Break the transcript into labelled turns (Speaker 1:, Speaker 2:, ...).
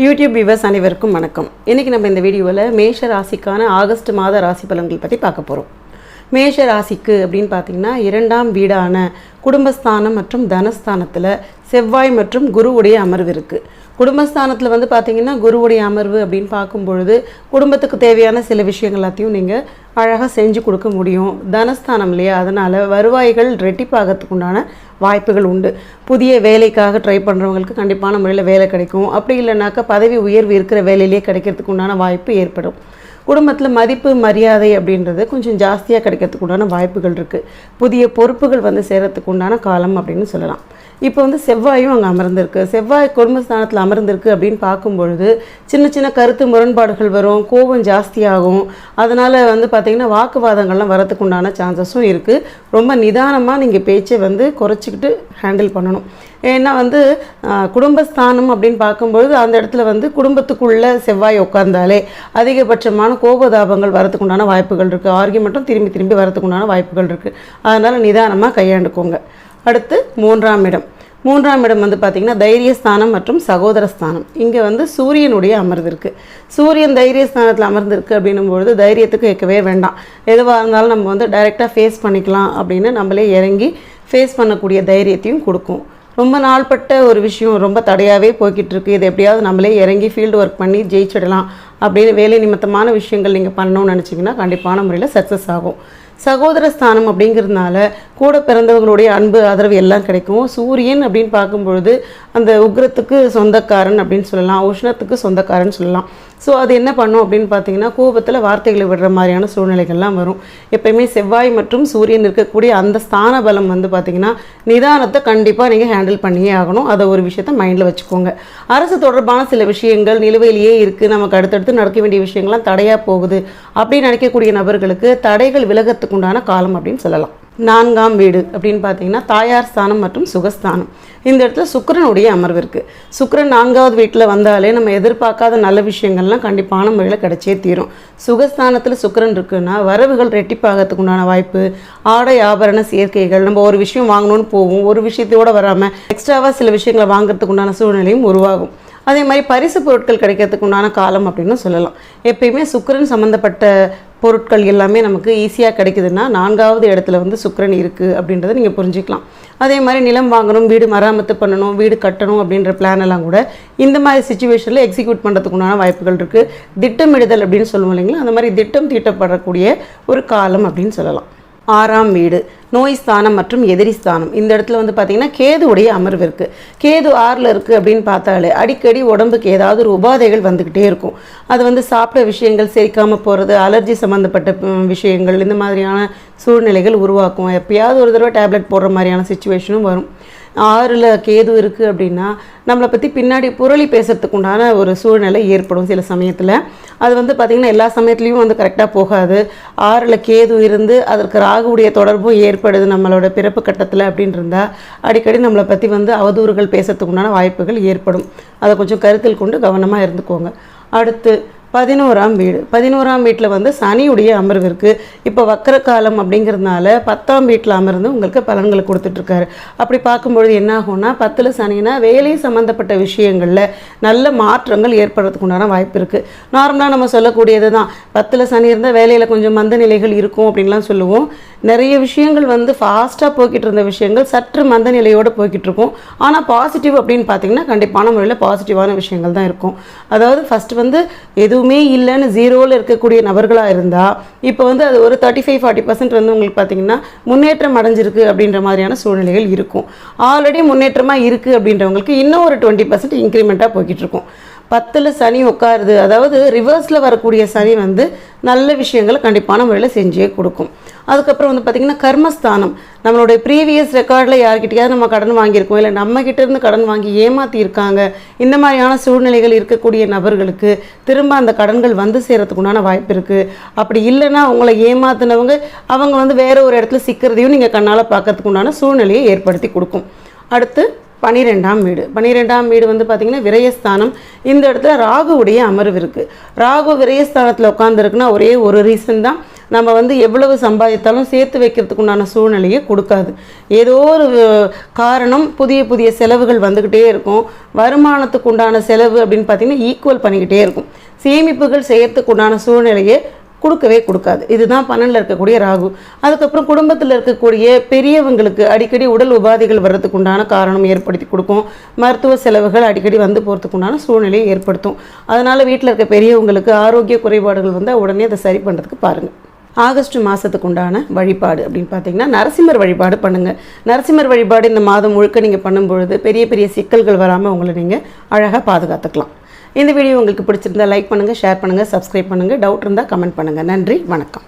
Speaker 1: YouTube viewers அனைவருக்கும் வணக்கம். இன்றைக்கி நம்ம இந்த வீடியோவில் மேஷ ராசிக்கான ஆகஸ்ட் மாத ராசி பலன்கள் பற்றி பார்க்க போகிறோம் மேஷ ராசிக்கு அப்படின்னு பார்த்தீங்கன்னா இரண்டாம் வீடான குடும்பஸ்தானம் மற்றும் தனஸ்தானத்தில் செவ்வாய் மற்றும் குருவுடைய அமர்வு இருக்குது குடும்பஸ்தானத்தில் வந்து பார்த்தீங்கன்னா குருவுடைய அமர்வு அப்படின்னு பார்க்கும் பொழுது குடும்பத்துக்கு தேவையான சில விஷயங்கள் எல்லாத்தையும் நீங்கள் அழகாக செஞ்சு கொடுக்க முடியும். தனஸ்தானம் இல்லையா? அதனால் வருவாய்கள் ரெட்டிப்பாகிறதுக்கு உண்டான வாய்ப்புகள் உண்டு. புதிய வேலைக்காக ட்ரை பண்ணுறவங்களுக்கு கண்டிப்பான முறையில் வேலை கிடைக்கும். அப்படி இல்லைனாக்கா பதவி உயர்வு இருக்கிற வேலையிலேயே கிடைக்கிறதுக்கு உண்டான வாய்ப்பு ஏற்படும். குடும்பத்தில் மதிப்பு மரியாதை அப்படின்றது கொஞ்சம் ஜாஸ்தியாக கிடைக்கிறதுக்கு உண்டான வாய்ப்புகள் இருக்குது புதிய பொறுப்புகள் வந்து சேரத்துக்கு உண்டான காலம் அப்படின்னு சொல்லலாம். இப்போ வந்து செவ்வாயும் அங்கே அமர்ந்திருக்கு. செவ்வாய் குடும்பஸ்தானத்தில் அமர்ந்திருக்கு அப்படின்னு பார்க்கும்பொழுது சின்ன சின்ன கருத்து முரண்பாடுகள் வரும் கோபம் ஜாஸ்தியாகும். அதனால் வந்து பார்த்திங்கன்னா வாக்குவாதங்கள்லாம் வரத்துக்கு உண்டான சான்சஸும் இருக்குது ரொம்ப நிதானமாக நீங்கள் பேச்சை வந்து குறைச்சிக்கிட்டு ஹேண்டில் பண்ணணும். ஏன்னா வந்து குடும்பஸ்தானம் அப்படின்னு பார்க்கும்பொழுது அந்த இடத்துல வந்து குடும்பத்துக்குள்ளே செவ்வாய் உட்கார்ந்தாலே அதிகபட்சமான கோபதாபங்கள் வரத்துக்குண்டான வாய்ப்புகள் இருக்குது ஆர்கியூமெண்ட்டும் திரும்பி திரும்பி வரத்துக்குண்டான வாய்ப்புகள் இருக்குது அதனால் நிதானமாக கையாண்டுக்கோங்க. அடுத்து மூன்றாம் இடம். மூன்றாம் இடம் வந்து பார்த்திங்கன்னா தைரியஸ்தானம் மற்றும் சகோதரஸ்தானம். இங்கே வந்து சூரியனுடைய அமர்வு இருக்குது சூரியன் தைரியஸ்தானத்தில் அமர்ந்திருக்கு அப்படின்னும் பொழுது தைரியத்துக்கு வைக்கவே வேண்டாம். எதுவாக இருந்தாலும் நம்ம வந்து டைரெக்டாக ஃபேஸ் பண்ணிக்கலாம் அப்படின்னு நம்மளே இறங்கி ஃபேஸ் பண்ணக்கூடிய தைரியத்தையும் கொடுக்கும். ரொம்ப நாள்பட்ட ஒரு விஷயம் ரொம்ப தடையாகவே போய்கிட்டு இருக்கு இது எப்படியாவது நம்மளே இறங்கி ஃபீல்டு ஒர்க் பண்ணி ஜெயிச்சிடலாம் அப்படின்னு வேலை நிமித்தமான விஷயங்கள் நீங்கள் பண்ணணும்னு நினச்சிங்கன்னா கண்டிப்பான முறையில் சக்ஸஸ் ஆகும். சகோதர ஸ்தானம் அப்படிங்கிறதுனால கூட பிறந்தவங்களுடைய அன்பு ஆதரவு எல்லாம் கிடைக்கும். சூரியன் அப்படின்னு பார்க்கும்பொழுது அந்த உக்ரத்துக்கு சொந்தக்காரன் அப்படின்னு சொல்லலாம் உஷ்ணத்துக்கு சொந்தக்காரன் சொல்லலாம். ஸோ அது என்ன பண்ணும் அப்படின்னு பார்த்தீங்கன்னா கோபத்தில் வார்த்தைகளை விடுற மாதிரியான சூழ்நிலைகள்லாம் வரும். எப்பயுமே செவ்வாய் மற்றும் சூரியன் இருக்கக்கூடிய அந்த ஸ்தான பலம் வந்து பார்த்தீங்கன்னா நிதானத்தை கண்டிப்பாக நீங்கள் ஹேண்டில் பண்ணியே ஆகணும். அதை ஒரு விஷயத்த மைண்டில் வச்சுக்கோங்க. அரசு தொடர்பான சில விஷயங்கள் நிலுவையிலேயே இருக்குது நமக்கு அடுத்தடுத்து நடக்க வேண்டிய விஷயங்கள்லாம் தடையாக போகுது. அப்படின்னு நினைக்கக்கூடிய நபர்களுக்கு தடைகள் விலகத்துக்கு உண்டான காலம் அப்படின்னு சொல்லலாம். நான்காம் வீடு அப்படின்னு பார்த்தீங்கன்னா தாயார் ஸ்தானம் மற்றும் சுகஸ்தானம். இந்த இடத்துல சுக்கரனுடைய அமர்வு இருக்குது சுக்கிரன் நான்காவது வீட்டில் வந்தாலே நம்ம எதிர்பார்க்காத நல்ல விஷயங்கள்லாம் கண்டிப்பான முறையில் கிடைச்சே தீரும். சுகஸ்தானத்தில் சுக்கிரன் இருக்குன்னா வரவுகள் ரெட்டிப்பாகிறதுக்கு உண்டான வாய்ப்பு ஆடை ஆபரண சேர்க்கைகள் நம்ம ஒரு விஷயம் வாங்கணும்னு போவோம் ஒரு விஷயத்தோட வராமல் எக்ஸ்ட்ராவாக சில விஷயங்களை வாங்குறதுக்கு உண்டான சூழ்நிலையும் உருவாகும். அதே மாதிரி பரிசு பொருட்கள் கிடைக்கிறதுக்கு உண்டான காலம் அப்படின்னு சொல்லலாம். எப்பயுமே சுக்கிரன் சம்மந்தப்பட்ட பொருட்கள் எல்லாமே நமக்கு ஈஸியாக கிடைக்குதுன்னா நான்காவது இடத்துல வந்து சுக்கரன் இருக்குது அப்படின்றத நீங்கள் புரிஞ்சுக்கலாம். அதே மாதிரி நிலம் வாங்கணும் வீடு மராமத்து பண்ணணும் வீடு கட்டணும் அப்படின்ற பிளான் எல்லாம் கூட இந்த மாதிரி சுச்சுவேஷனில் எக்ஸிக்யூட் பண்ணுறதுக்கு உண்டான வாய்ப்புகள் இருக்குது திட்டமிடுதல் அப்படின்னு சொல்லுவோம் இல்லைங்களா? அந்த மாதிரி திட்டம் தீட்டப்படக்கூடிய ஒரு காலம் அப்படின்னு சொல்லலாம். ஆறாம் வீடு நோய் ஸ்தானம் மற்றும் எதிரி ஸ்தானம். இந்த இடத்துல வந்து பார்த்திங்கன்னா கேதுவுடைய அமர்வு இருக்குது கேது ஆறில் இருக்குது அப்படின்னு பார்த்தாலே அடிக்கடி உடம்புக்கு ஏதாவது ஒரு உபாதைகள் வந்துக்கிட்டே இருக்கும். அது வந்து சாப்பிட்ட விஷயங்கள் செரிக்காமல் போகிறது அலர்ஜி சம்மந்தப்பட்ட விஷயங்கள் இந்த மாதிரியான சூழ்நிலைகள் உருவாக்கும். எப்பயாவது ஒரு தடவை டேப்லெட் போடுற மாதிரியான சுச்சுவேஷனும் வரும். ஆறில் கேது இருக்குது அப்படின்னா நம்மளை பற்றி பின்னாடி புரளி பேசுறதுக்கு உண்டான ஒரு சூழ்நிலை ஏற்படும் சில சமயத்தில். அது வந்து பார்த்திங்கன்னா எல்லா சமயத்துலேயும் வந்து கரெக்டாக போகாது. ஆறில் கேது இருந்து அதற்கு ராகுடைய தொடர்பும் ஏற்படுது நம்மளோட பிறப்பு கட்டத்தில் அப்படின்னு இருந்தால் அடிக்கடி நம்மளை பற்றி வந்து அவதூறுகள் பேசுறதுக்கு உண்டான வாய்ப்புகள் ஏற்படும். அதை கொஞ்சம் கருத்தில் கொண்டு கவனமாக இருந்துக்கோங்க. அடுத்து பதினோராம் வீடு. பதினோராம் வீட்டில் வந்து சனியுடைய அமர்வு இருக்குது இப்போ வக்கர காலம் அப்படிங்கிறதுனால பத்தாம் வீட்டில் அமர்ந்து உங்களுக்கு பலன்களை கொடுத்துட்ருக்காரு. அப்படி பார்க்கும்பொழுது என்ன ஆகும்னா பத்தில் சனினா வேலை சம்மந்தப்பட்ட விஷயங்களில் நல்ல மாற்றங்கள் ஏற்படுறதுக்கு உண்டான வாய்ப்பு இருக்குது நார்மலாக நம்ம சொல்லக்கூடியது தான். பத்தில் சனி இருந்தால் வேலையில் கொஞ்சம் மந்த நிலைகள் இருக்கும் அப்படின்லாம் சொல்லுவோம். நிறைய விஷயங்கள் வந்து ஃபாஸ்ட்டாக போய்கிட்டு இருந்த விஷயங்கள் சற்று மந்த நிலையோடு போய்கிட்டு இருக்கும். ஆனால் பாசிட்டிவ் அப்படின்னு பார்த்தீங்கன்னா கண்டிப்பான முறையில் பாசிட்டிவான விஷயங்கள் தான் இருக்கும். அதாவது ஃபஸ்ட்டு வந்து எதுவும் இல்லைன்னு ஜீரோவில் இருக்கக்கூடிய நபர்களாக இருந்தால் இப்போ வந்து அது ஒரு தேர்ட்டி ஃபைவ் ஃபார்ட்டி பர்சன்ட் வந்து உங்களுக்கு பார்த்தீங்கன்னா முன்னேற்றம் அடைஞ்சிருக்கு அப்படின்ற மாதிரியான சூழ்நிலைகள் இருக்கும். ஆல்ரெடி முன்னேற்றமாக இருக்குது அப்படின்றவங்களுக்கு இன்னும் ஒரு டுவெண்ட்டி பர்சன்ட் இன்க்ரிமெண்ட்டாக போய்கிட்டு இருக்கும். பத்தில் சனி உட்காருது. அதாவது ரிவர்ஸில் வரக்கூடிய சனி வந்து நல்ல விஷயங்களை கண்டிப்பான முறையில் செஞ்சே கொடுக்கும். அதுக்கப்புறம் வந்து பார்த்திங்கன்னா கர்மஸ்தானம். நம்மளுடைய ப்ரீவியஸ் ரெக்கார்டில் யார்கிட்டயாவது நம்ம கடன் வாங்கியிருக்கோம். இல்லை நம்மகிட்டேருந்து இருந்து கடன் வாங்கி ஏமாற்றியிருக்காங்க இந்த மாதிரியான சூழ்நிலைகள் இருக்கக்கூடிய நபர்களுக்கு திரும்ப அந்த கடன்கள் வந்து சேரத்துக்கு உண்டான வாய்ப்பு இருக்குது அப்படி இல்லைன்னா அவங்கள ஏமாத்தினவங்க அவங்க வந்து வேற ஒரு இடத்துல சிக்கிறதையும் நீங்கள் கண்ணால் பார்க்கறதுக்கு உண்டான சூழ்நிலையை ஏற்படுத்தி கொடுக்கும். அடுத்து பனிரெண்டாம் வீடு. பனிரெண்டாம் வீடு வந்து பார்த்திங்கன்னா விரயஸ்தானம். இந்த இடத்துல ராகுவுடைய அமர்வு இருக்குது ராகு விரயஸ்தானத்தில் உட்காந்துருக்குன்னா ஒரே ஒரு ரீசன் தான். நம்ம வந்து எவ்வளவு சம்பாதித்தாலும் சேர்த்து வைக்கிறதுக்கு உண்டான சூழ்நிலையை கொடுக்காது. ஏதோ ஒரு காரணம் புதிய புதிய செலவுகள் வந்துக்கிட்டே இருக்கும். வருமானத்துக்கு உண்டான செலவு அப்படின்னு பார்த்தீங்கன்னா ஈக்குவல் பண்ணிக்கிட்டே இருக்கும். சேமிப்புகள் செய்யறதுக்கு உண்டான சூழ்நிலையை கொடுக்கவே கொடுக்காது. இதுதான் பன்னெண்டில் இருக்கக்கூடிய ராகு. அதுக்கப்புறம் குடும்பத்தில் இருக்கக்கூடிய பெரியவங்களுக்கு அடிக்கடி உடல் உபாதைகள் வர்றதுக்கு உண்டான காரணம் ஏற்படுத்தி கொடுக்கும். மருத்துவ செலவுகள் அடிக்கடி வந்து போகிறதுக்கு உண்டான சூழ்நிலையை ஏற்படுத்தும். அதனால் வீட்டில் இருக்க பெரியவங்களுக்கு ஆரோக்கிய குறைபாடுகள் வந்தால் உடனே அதை சரி பண்ணுறதுக்கு பாருங்கள் ஆகஸ்ட் மாதத்துக்கு உண்டான வழிபாடு அப்படின்னு பார்த்தீங்கன்னா நரசிம்மர் வழிபாடு பண்ணுங்கள் நரசிம்மர் வழிபாடு இந்த மாதம் முழுக்க நீங்கள் பண்ணும்பொழுது பெரிய பெரிய சிக்கல்கள் வராமல் உங்களை நீங்கள் அழகாக பாதுகாத்துக்கலாம். இந்த வீடியோ உங்களுக்கு பிடிச்சிருந்தா லைக் பண்ணுங்கள் ஷேர் பண்ணுங்கள் சப்ஸ்கிரைப் பண்ணுங்கள் டவுட் இருந்தால் கமெண்ட் பண்ணுங்கள் நன்றி வணக்கம்.